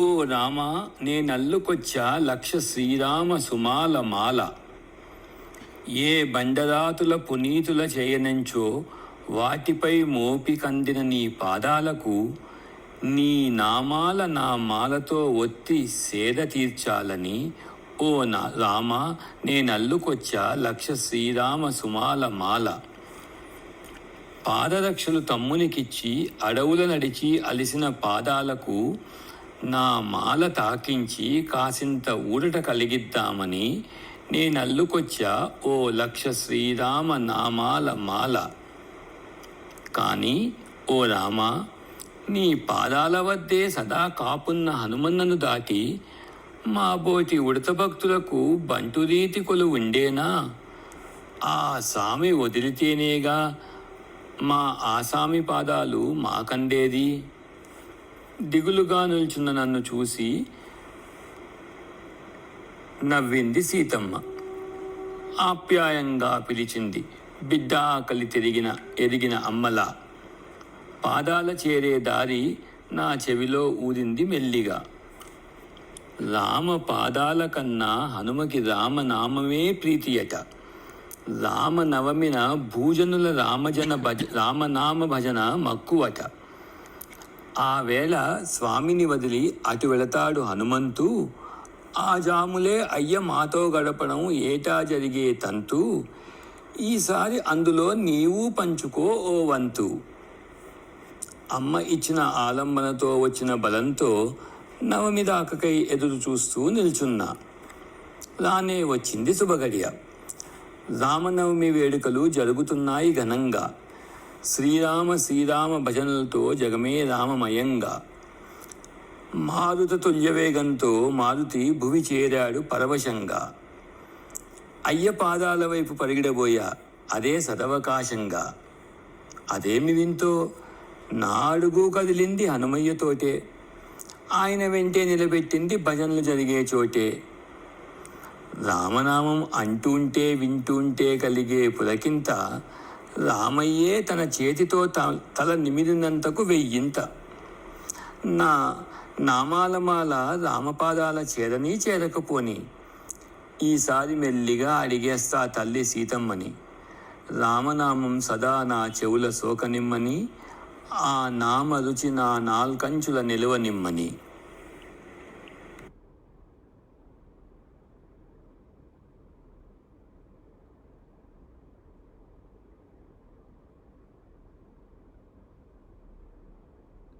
ఓ రామ నేనల్లుకొచ్చా లక్ష శ్రీరామ సుమాల మాల. ఏ బండరాతుల పునీతుల చేయనంచో వాటిపై మోపి కందిన నీ పాదాలకు నీ నామాల నా మాలతో ఒత్తి సేద తీర్చాలని. ఓ నా రామ నేనల్లుకొచ్చా లక్ష శ్రీరామ సుమాల మాల. పాదరక్షలు తమ్మునికిచ్చి అడవుల నడిచి అలిసిన పాదాలకు నా మాల తాకించి కాసింత ఊరట కలిగిద్దామని నేనల్లుకొచ్చా ఓ లక్ష శ్రీరామ నామాల మాల. కానీ ఓ రామ నీ పాదాల వద్దే సదా కాపున్న హనుమన్నను దాటి మా బోటి ఉడత భక్తులకు బంటురీతి కొలు ఉండేనా? ఆ సామి వదిలితేనేగా మా ఆసామి పాదాలు మాకందేది దిగులుగా నిల్చున్న నన్ను చూసి నవ్వింది సీతమ్మ. ఆప్యాయంగా పిలిచింది. బిడ్డ ఆకలి తిరిగిన ఎరిగిన అమ్మలా. పాదాల చేరే దారి నా చెవిలో ఊరింది మెల్లిగా. రామ పాదాల కన్నా హనుమకి రామనామమే ప్రీతియట. రామనవమిన భూజనుల రామజన భజ రామనామ భజన మక్కువట. ఆ వేళ స్వామిని వదిలి అటు వెళతాడు హనుమంతు. ఆ జాములే అయ్య మాతో గడపడం ఏటా జరిగే తంతు. ఈసారి అందులో నీవు పంచుకో ఓ వంతు. అమ్మ ఇచ్చిన ఆలంబనతో వచ్చిన బలంతో నవమి దాకకై ఎదురు చూస్తూ నిల్చున్నా. రానే వచ్చింది శుభగడియ. రామనవమి వేడుకలు జరుగుతున్నాయి ఘనంగా. శ్రీరామ శ్రీరామ భజనలతో జగమే రామమయంగా. మారుత తుల్యవేగంతో మారుతి భువి చేరాడు పరవశంగా. అయ్య పాదాల వైపు పరిగిడబోయా అదే సదవకాశంగా. అదేమి వింతో? నాడుగు కదిలింది హనుమయ్యతోటే ఆయన వెంటే నిలబెట్టింది భజనలు జరిగే చోటే. రామనామం అంటుంటే వింటుంటే కలిగే పులకింత రామయ్యే తన చేతితో తల నిమిదినంతకు వెయ్యింత. నా నామాలమాల రామపాదాల చేరని చేరకపోని. ఈసారి మెల్లిగా అడిగేస్తా తల్లి సీతమ్మని. రామనామం సదా నా చెవుల సోకనిమ్మని ఆ నామ రుచి నా నాల్కంచుల నిలువనిమ్మని